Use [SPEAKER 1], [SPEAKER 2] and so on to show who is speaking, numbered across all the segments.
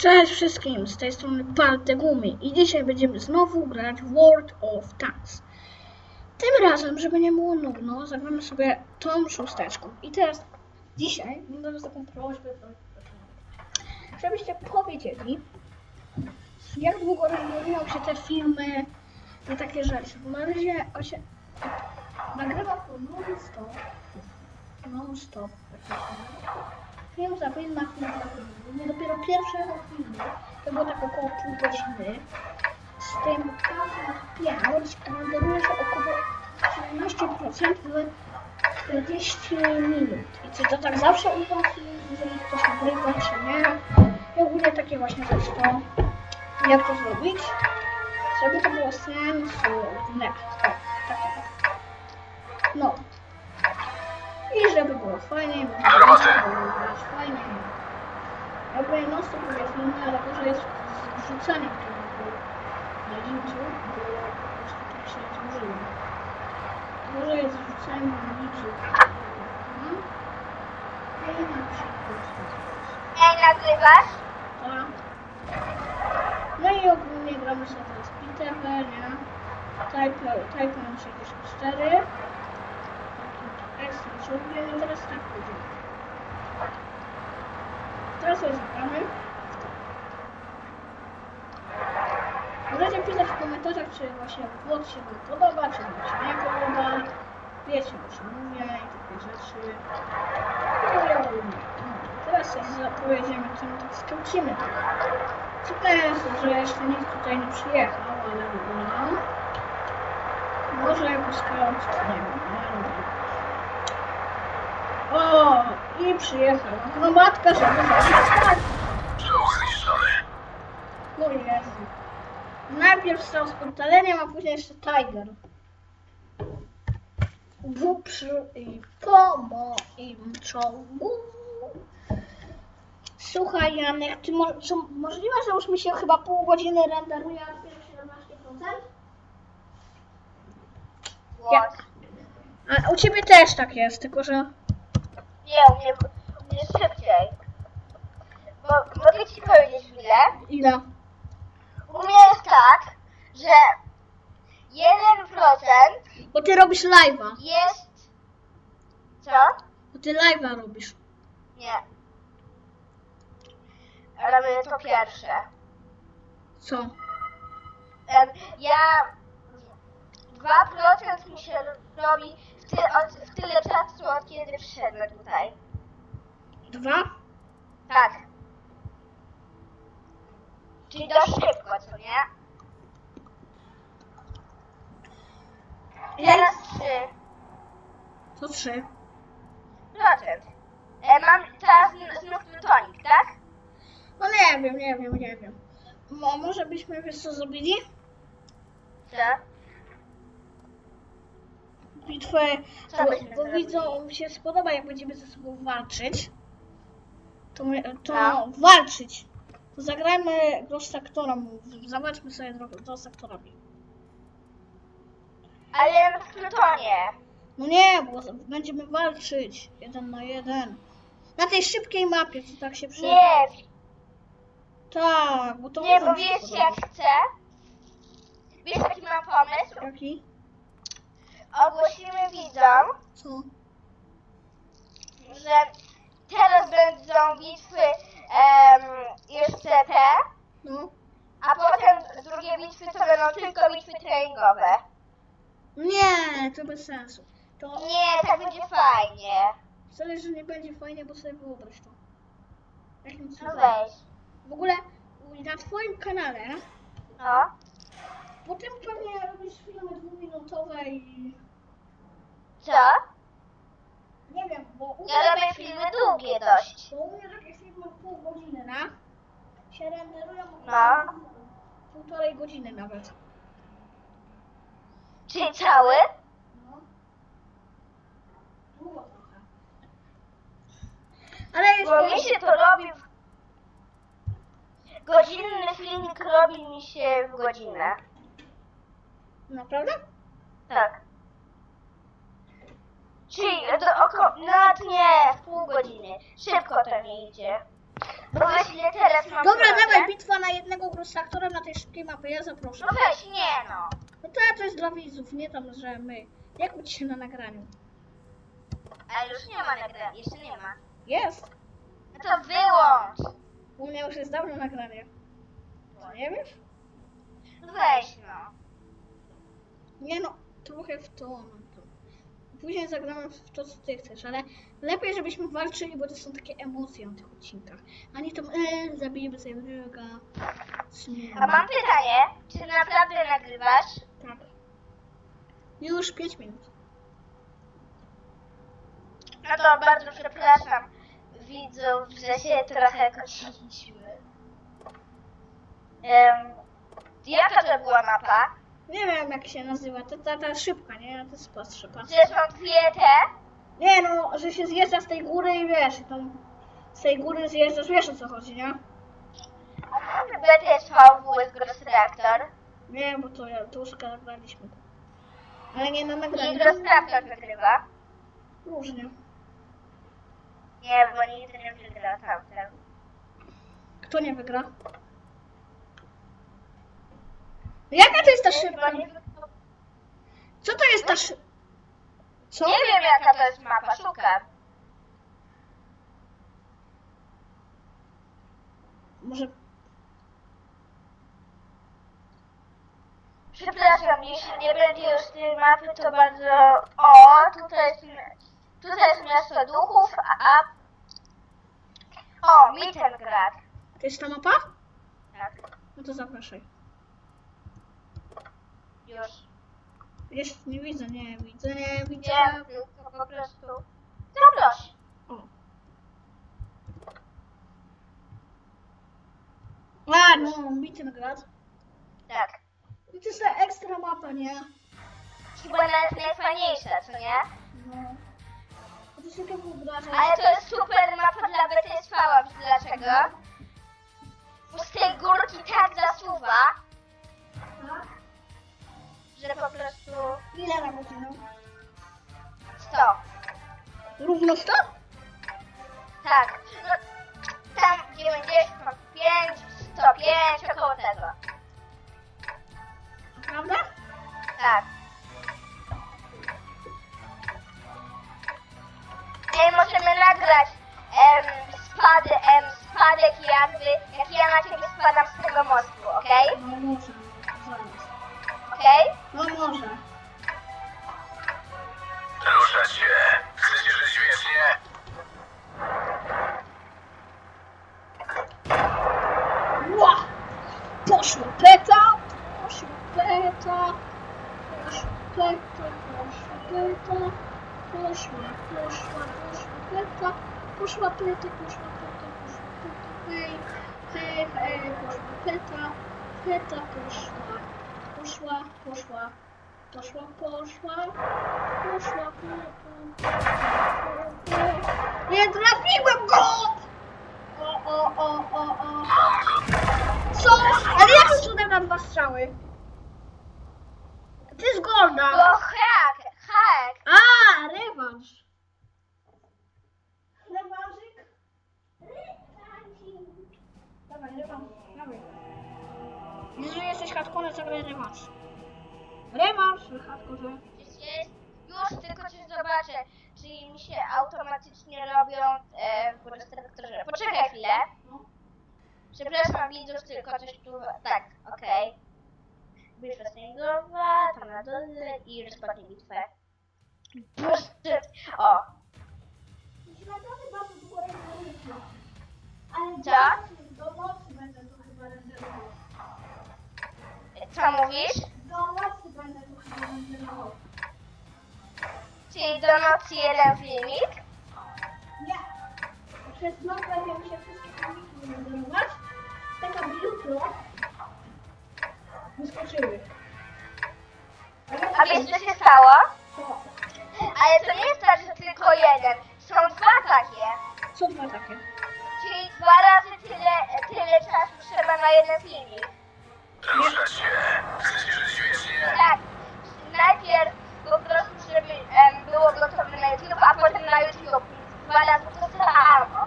[SPEAKER 1] Cześć wszystkim, z tej strony Paltegumi i dzisiaj będziemy znowu grać World of Tanks. Tym razem, żeby nie było nudno, zagramy sobie tą szósteczką. I teraz, dzisiaj, mam do taką prośbę, żebyście powiedzieli, jak długo rozwiązują się te filmy i takie rzeczy. Bo na razie się nagrywa to non-stop, non-stop, film za film na film na dopiero pierwszego filmu, to było tak około pół godziny. Z tym pięć renderuje się około 17% w 40 minut. I czy to tak zawsze u Was jeżeli ktoś nagrywa, czy nie? I ogólnie takie właśnie rzeczy to jak to zrobić, żeby to było sensowne. Tak, tak, tak. No. I żeby fajnie, żeby było fajnie. Jakby no stop filmy, ale to, że jest wrzucanie tego na YouTube, bo po prostu tak się złożyło. To, że jest wrzucanie na YouTube. Mhm. I na przykład
[SPEAKER 2] Jak nagrywasz?
[SPEAKER 1] tak. No i ogólnie gramy sobie teraz PTV, nie? Type, Type 64. Zrobiłem i teraz tak będzie. Teraz sobie. Możecie pisać w komentarzach, czy właśnie głos się wam podoba, czy wam się nie podoba. Wiecie, o czym mówię i takie rzeczy. No i ogólnie. No, teraz sobie zapowiedziemy, co my tak skrócimy. Co też, że jeszcze nikt tutaj nie przyjechał, ale no. Może jakoś skąd, nie wiem, nie wiem. O, i przyjechał. No matka, żeby zabrać. O Jezu. Najpierw stał z podtaleniem, a później jeszcze Tiger. W przy i po moim czołgu. Słuchaj Janek, czy, mo czy możliwe, że już mi się chyba pół godziny renderuje aż dopiero 17%?
[SPEAKER 2] Głos.
[SPEAKER 1] A u ciebie też tak jest, tylko że...
[SPEAKER 2] Nie, u mnie, u mnie szybciej. Bo, mogę ci powiedzieć chwilę?
[SPEAKER 1] Ile?
[SPEAKER 2] U mnie jest tak, że 1%
[SPEAKER 1] Bo ty robisz live'a.
[SPEAKER 2] jest... Co?
[SPEAKER 1] Bo ty live'a robisz.
[SPEAKER 2] Nie. Robię to pierwsze.
[SPEAKER 1] Co?
[SPEAKER 2] Em, Ja... 2% mi się robi ty, od, w tyle czasu, od kiedy przyszedłem tutaj.
[SPEAKER 1] Dwa?
[SPEAKER 2] Tak. Czyli dość szybko, co nie? Teraz 3
[SPEAKER 1] Co trzy?
[SPEAKER 2] procent. E, mam teraz znów plutonik, tak?
[SPEAKER 1] No nie wiem, nie wiem, nie wiem. Mo może byśmy, wiesz co zrobili?
[SPEAKER 2] Co?
[SPEAKER 1] Bitwę,
[SPEAKER 2] Co
[SPEAKER 1] bo,
[SPEAKER 2] byśmy
[SPEAKER 1] bo
[SPEAKER 2] zrobili?
[SPEAKER 1] widzom mi się spodoba, jak będziemy ze sobą walczyć. To, my, to
[SPEAKER 2] No.
[SPEAKER 1] walczyć. To zagrajmy Ghost Actorem. Zobaczmy sobie drogę Ghost Actorami.
[SPEAKER 2] Ale w plutonie.
[SPEAKER 1] No nie, bo z- będziemy walczyć jeden na jeden. Na tej szybkiej mapie, co tak się przy...
[SPEAKER 2] Nie,
[SPEAKER 1] Tak, bo to
[SPEAKER 2] nie, bo
[SPEAKER 1] się podoba.
[SPEAKER 2] jak chcę? Wiesz jaki mam pomysł?
[SPEAKER 1] Jaki?
[SPEAKER 2] Ogłosimy widzom,
[SPEAKER 1] Co?
[SPEAKER 2] że teraz będą bitwy em, jeszcze te,
[SPEAKER 1] No.
[SPEAKER 2] a potem drugie bitwy to będą tylko bitwy treningowe.
[SPEAKER 1] Nie, to bez sensu. To
[SPEAKER 2] Nie, tak będzie fajnie.
[SPEAKER 1] wcale, że nie będzie fajnie, bo sobie wyobraź to. Jakim
[SPEAKER 2] No
[SPEAKER 1] cudem.
[SPEAKER 2] weź.
[SPEAKER 1] W ogóle na twoim kanale
[SPEAKER 2] No.
[SPEAKER 1] Potem pewnie robisz filmy dwuminutowe i
[SPEAKER 2] Co?
[SPEAKER 1] nie wiem, bo u mnie,
[SPEAKER 2] Ja robię filmy długie dość.
[SPEAKER 1] bo u mnie takie filmy pół godziny, na się renderują
[SPEAKER 2] No.
[SPEAKER 1] półtorej godziny nawet.
[SPEAKER 2] Czyli cały?
[SPEAKER 1] No. Długo trochę. Ale jest
[SPEAKER 2] Bo mi się to robi w... Godzinny filmik robi mi się w godzinę.
[SPEAKER 1] Naprawdę?
[SPEAKER 2] Tak. Czyli do oko... Nawet nie, w pół godziny. Szybko to nie idzie. Bo właśnie teraz mam
[SPEAKER 1] Dobra, dawaj, jednego gry z traktorem na tej szybkiej mapie, ja zaproszę.
[SPEAKER 2] No weź, nie no.
[SPEAKER 1] No to, to jest dla widzów, nie tam, że my. Jak być się na nagraniu?
[SPEAKER 2] Ale już nie ma nagrania, jeszcze nie ma.
[SPEAKER 1] Jest!
[SPEAKER 2] No to wyłącz.
[SPEAKER 1] U mnie już jest dawno nagranie. Co, nie wiesz?
[SPEAKER 2] No weź no.
[SPEAKER 1] Nie no, trochę w to, no to. Później zagramy w to, co ty chcesz, ale lepiej, żebyśmy walczyli, bo to są takie emocje na tych odcinkach. A nie tam, e, zabijemy sobie wroga.
[SPEAKER 2] A mam pytanie, czy naprawdę nagrywasz?
[SPEAKER 1] Tak. Już 5 minut.
[SPEAKER 2] No to bardzo przepraszam widzów, że się trochę kłóciliśmy. Um, jaka to była mapa?
[SPEAKER 1] Nie wiem jak się nazywa, to ta, ta szybka, nie? To jest patrzę.
[SPEAKER 2] Że są dwie te?
[SPEAKER 1] Nie no, że się zjeżdża z tej góry i wiesz, i tam z tej góry zjeżdżasz, wiesz o co chodzi, nie?
[SPEAKER 2] BTSV WS Gross Reactor.
[SPEAKER 1] Nie, bo to, ja- już nagraliśmy. Ale nie na
[SPEAKER 2] I
[SPEAKER 1] nagraniu.
[SPEAKER 2] Gross Reactor wygrywa.
[SPEAKER 1] Różnie.
[SPEAKER 2] Nie, bo nigdy nie wygra tamten.
[SPEAKER 1] Kto nie wygra? Jaka to jest ta szybka? Co to jest ta szybka? Co?
[SPEAKER 2] Nie wiem jaka to jest mapa, szukam.
[SPEAKER 1] Może...
[SPEAKER 2] Przepraszam, jeśli nie będzie już tej mapy, to bardzo... O, tutaj jest, tutaj jest miasto duchów, a... O, Mittengrad.
[SPEAKER 1] To jest ta mapa?
[SPEAKER 2] Tak,
[SPEAKER 1] No to zapraszaj.
[SPEAKER 2] Już.
[SPEAKER 1] Jest, nie widzę, nie widzę, nie widzę.
[SPEAKER 2] Nie, tylko po prostu... Zaproś.
[SPEAKER 1] O. A, no, Mittengrad.
[SPEAKER 2] Tak.
[SPEAKER 1] No to jest ta ekstra mapa, nie?
[SPEAKER 2] Chyba nawet najfajniejsza, co nie?
[SPEAKER 1] No. To jest takie wyobrażenie.
[SPEAKER 2] Ale to jest super mapa dla BTSV, a wiesz dlaczego? Bo z tej górki tak zasuwa? Że po prostu
[SPEAKER 1] Ile na godzinę?
[SPEAKER 2] 100.
[SPEAKER 1] Równo 100?
[SPEAKER 2] Tak. No, tam 95, 105, około tego.
[SPEAKER 1] Prawda?
[SPEAKER 2] Tak. Ej, możemy nagrać em, spady, em, spadek jakby, jak ja na ciebie spadam z tego mostu, okej?
[SPEAKER 1] No może, zaraz.
[SPEAKER 2] Okej?
[SPEAKER 1] No może.
[SPEAKER 3] Ruszać się! Chcecie żyć wiecznie?
[SPEAKER 1] Ła! Poszła peta! Poszła peta! Poszła peta! Poszła peta! Poszła, poszła, poszła peta! Poszła peta, poszła peta, poszła peta! Hej, hej, hej! Poszła peta! Peta poszła! Poszła, poszła! Poszła peta! Nie trafiłem go! O, o, o, o, o! Co? Ale jakim cudem na dwa strzały? To jest golda.
[SPEAKER 2] Bo hack, hack.
[SPEAKER 1] A, rewanż. Rewanżyk? Rewanżyk. Dawaj, rewanż. Dawaj. Jeżeli jesteś hardcore, zagraj rewanż. Rewanż, hardcore.
[SPEAKER 2] Jest, już tylko coś zobaczę, czyli mi się automatycznie robią e, w restrukturze. Poczekaj chwilę.
[SPEAKER 1] No.
[SPEAKER 2] Przepraszam widzów, tylko coś tu... Tak, okej. Bitwa sędziowa, tam na dole i rozpocznie bitwę. Boże, O,
[SPEAKER 1] Ale
[SPEAKER 2] Co?
[SPEAKER 1] do nocy będę tu chyba renderował.
[SPEAKER 2] co mówisz?
[SPEAKER 1] Do nocy będę tu chyba renderował.
[SPEAKER 2] Czyli do nocy jeden filmik?
[SPEAKER 1] Nie. Przez noc będę mi się wszystkie filmiki renderować. Tak aby jutro wyskoczyły.
[SPEAKER 2] A wiesz co się stało?
[SPEAKER 1] Co?
[SPEAKER 2] Ale to nie jest tak, że tylko jeden. Są dwa takie.
[SPEAKER 1] Co dwa takie?
[SPEAKER 2] Czyli dwa razy tyle, tyle czasu trzeba na jeden filmik.
[SPEAKER 3] Ruszać się! Chcecie żyć wiecznie?
[SPEAKER 2] Tak. Najpierw po prostu, żeby em, było gotowe na YouTube, a potem na YouTube. Dwa razy to samo.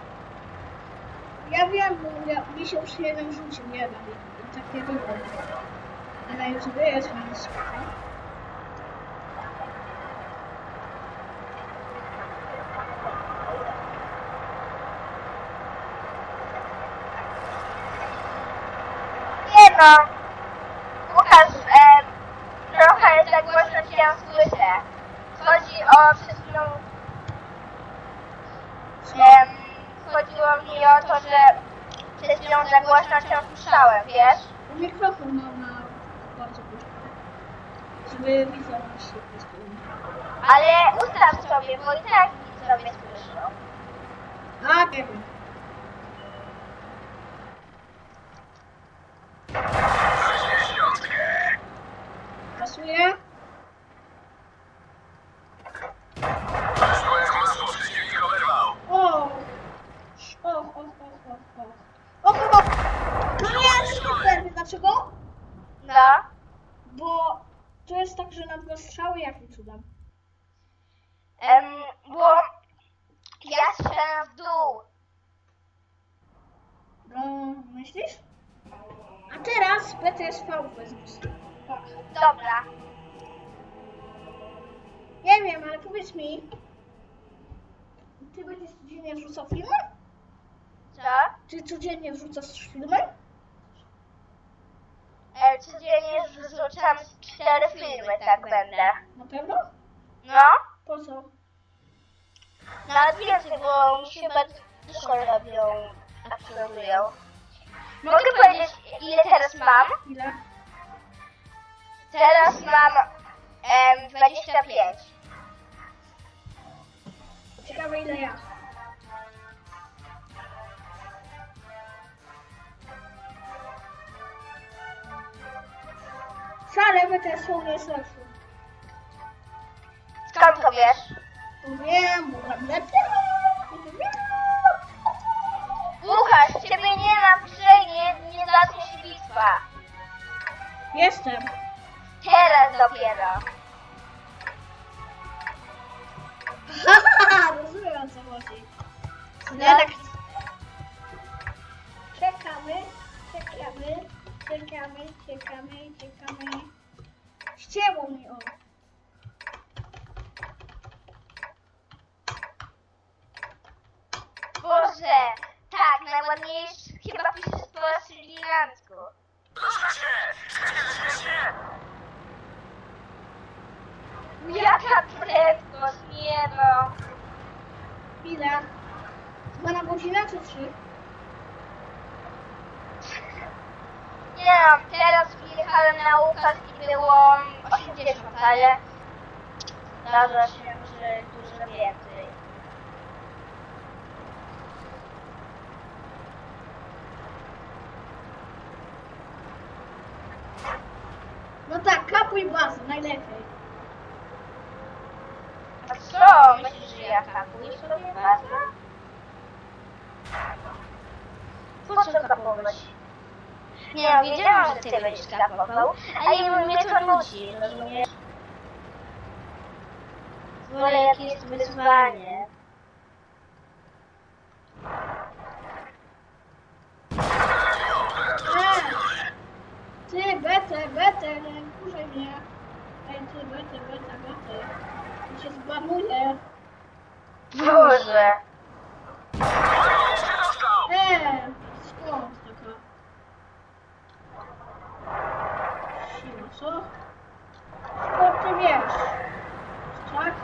[SPEAKER 1] Ja wiem, bo ja, mi się już jeden rzucił jeden i, tak nie było. A na YouTube jest więc spoko.
[SPEAKER 2] Nie no. Łukasz, em, trochę za głośno cię słyszę. Chodzi o przed chwilą... Em, chodziło mi o to, że przed chwilą za głośno cię słyszałem, wiesz?
[SPEAKER 1] Mikrofon mam na bardzo głośno. Żeby widział nas się
[SPEAKER 2] Ale ustaw sobie, bo i tak widzowie słyszą.
[SPEAKER 1] A, nie wiem.
[SPEAKER 3] Weźmie świątkę.
[SPEAKER 1] Pasuje?
[SPEAKER 3] Wyszło jak masło przez silnik oberwał.
[SPEAKER 1] O! O, o, o, o, o. O, o, o! To nie jest super, wiesz dlaczego?
[SPEAKER 2] No.
[SPEAKER 1] Bo to jest tak, że na dwa strzały jakim cudem?
[SPEAKER 2] Em, bo ja strzelam w dół.
[SPEAKER 1] No, myślisz? A teraz BTSV wezmę. Tak.
[SPEAKER 2] Dobra.
[SPEAKER 1] Nie wiem, ale powiedz mi. Ty będziesz codziennie wrzucał filmy?
[SPEAKER 2] Co?
[SPEAKER 1] Ty codziennie wrzucasz filmy?
[SPEAKER 2] E, codziennie wrzucam cztery filmy, tak będę.
[SPEAKER 1] Na pewno?
[SPEAKER 2] No?
[SPEAKER 1] Po co?
[SPEAKER 2] Nawet więcej, bo mi się bardzo dużo robią, absolują. Mogę powiedzieć, ile teraz mam?
[SPEAKER 1] Ile?
[SPEAKER 2] Teraz mam em, 25.
[SPEAKER 1] Ciekawe ile ja. Wcale BTSV nie jest lepszy.
[SPEAKER 2] Skąd to wiesz?
[SPEAKER 1] Wiem, bo tam lepiej.
[SPEAKER 2] Łukasz, ciebie nie grze, nie, nie zacznie bitwa.
[SPEAKER 1] Jestem.
[SPEAKER 2] Teraz dopiero.
[SPEAKER 1] Haha, rozumiem o co chodzi.
[SPEAKER 2] No.
[SPEAKER 1] Ja tak... Czekamy, czekamy, czekamy, czekamy, czekamy. Ścięło mi o.
[SPEAKER 2] Boże, tak, najładniejszy, chyba piszesz po srylancku.
[SPEAKER 3] Ruszać się! Chcecie śmiesznie?
[SPEAKER 2] Jaka prędkość, nie no.
[SPEAKER 1] Ile? Chyba na godzinę czy trzy?
[SPEAKER 2] Nie wiem, teraz wjechałem na Łukasz i było 80, ale zdarza się, że dużo więcej.
[SPEAKER 1] No tak, kapuj bazę, najlepiej.
[SPEAKER 2] A co, myślisz, że ja kapuję sobie bazę? Po co kapować? Nie wiedziałam, że ty będziesz kapował, ale mnie to nudzi, rozumiesz? Wolę jakieś wyzwanie.
[SPEAKER 1] Ty, betę, betę, nie kurzaj mnie. Ej, ty, betę, betę, betę. Ja się zbanuję.
[SPEAKER 2] Boże.
[SPEAKER 3] Nic nie dostał!
[SPEAKER 1] Eee, skąd taka? Siła, co? Skąd ty wiesz? Tak?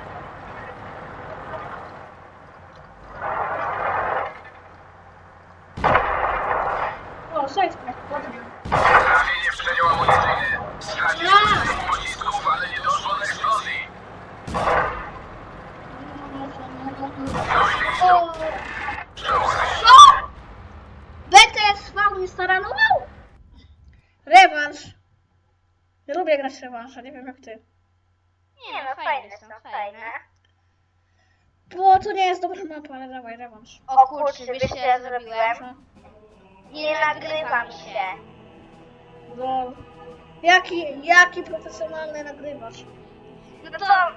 [SPEAKER 1] O, sejstra, ładnie.
[SPEAKER 3] Trafienie w strzeliło amunicyjne. Stracił sześć pocisków, ale nie doszło do eksplozji.
[SPEAKER 1] Co? BTSV mnie staranował? Rewanż. Ja lubię grać rewanża, nie wiem jak ty.
[SPEAKER 2] Nie no, fajne są, fajne.
[SPEAKER 1] Bo to nie jest dobra mapa, ale dawaj rewanż.
[SPEAKER 2] O kurczę, wiesz co ja zrobiłem?
[SPEAKER 1] Co?
[SPEAKER 2] Nie nagrywa mi się.
[SPEAKER 1] Jaki, jaki profesjonalny nagrywasz?
[SPEAKER 2] No to